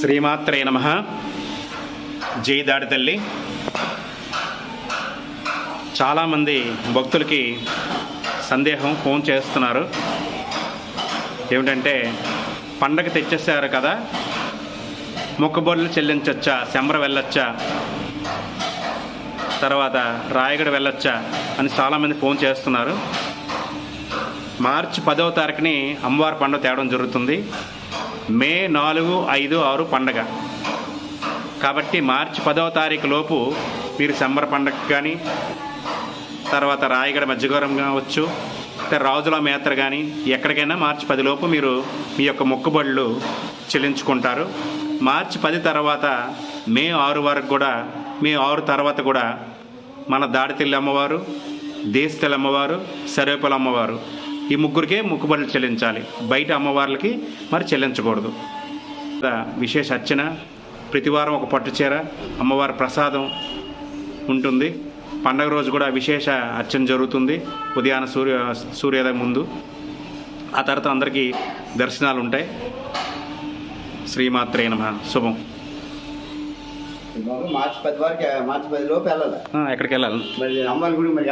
శ్రీమాత్రే నమ. జై దాడి తల్లి. చాలామంది భక్తులకి సందేహం ఫోన్ చేస్తున్నారు. ఏమిటంటే పండగ తెచ్చేసారు కదా. మొక్కబొడ్లు చెల్లించచ్చా? శంబర వెళ్ళొచ్చా? తర్వాత రాయగడ వెళ్ళొచ్చా? అని చాలామంది ఫోన్ చేస్తున్నారు. మార్చి పదవ తారీఖుని అమ్మవారి పండుగ తేవడం జరుగుతుంది. మే నాలుగు ఐదు ఆరు పండగ. కాబట్టి మార్చి పదవ తారీఖు లోపు మీరు సమ్మర్ పండగ కానీ తర్వాత రాయగడ మధ్యగౌరం కావచ్చు రాజుల మేత్ర కానీ ఎక్కడికైనా మార్చి పదిలోపు మీరు మీ యొక్క మొక్కుబడులు చెల్లించుకుంటారు. మార్చి పది తర్వాత మే ఆరు వరకు కూడా మే ఆరు తర్వాత కూడా మన దాడితెల్లి అమ్మవారు దేశతెల్లి అమ్మవారు సర్వేపల అమ్మవారు ఈ ముగ్గురికే మొక్కుబడులు చెల్లించాలి. బయట అమ్మవార్లకి మరి చెల్లించకూడదు. విశేష అర్చన ప్రతివారం ఒక పట్టు చీర అమ్మవారి ప్రసాదం ఉంటుంది. పండగ రోజు కూడా విశేష అర్చన జరుగుతుంది. ఉదయాన సూర్య సూర్యోదయం ముందు. ఆ తర్వాత అందరికీ దర్శనాలు ఉంటాయి. శ్రీమాత్రే నమ. శుభం. మార్చి పది వరకు మార్చి పది లోపు వెళ్ళాలి. ఎక్కడికి వెళ్ళాలి? మరి అమ్మాయిల గుడి మరి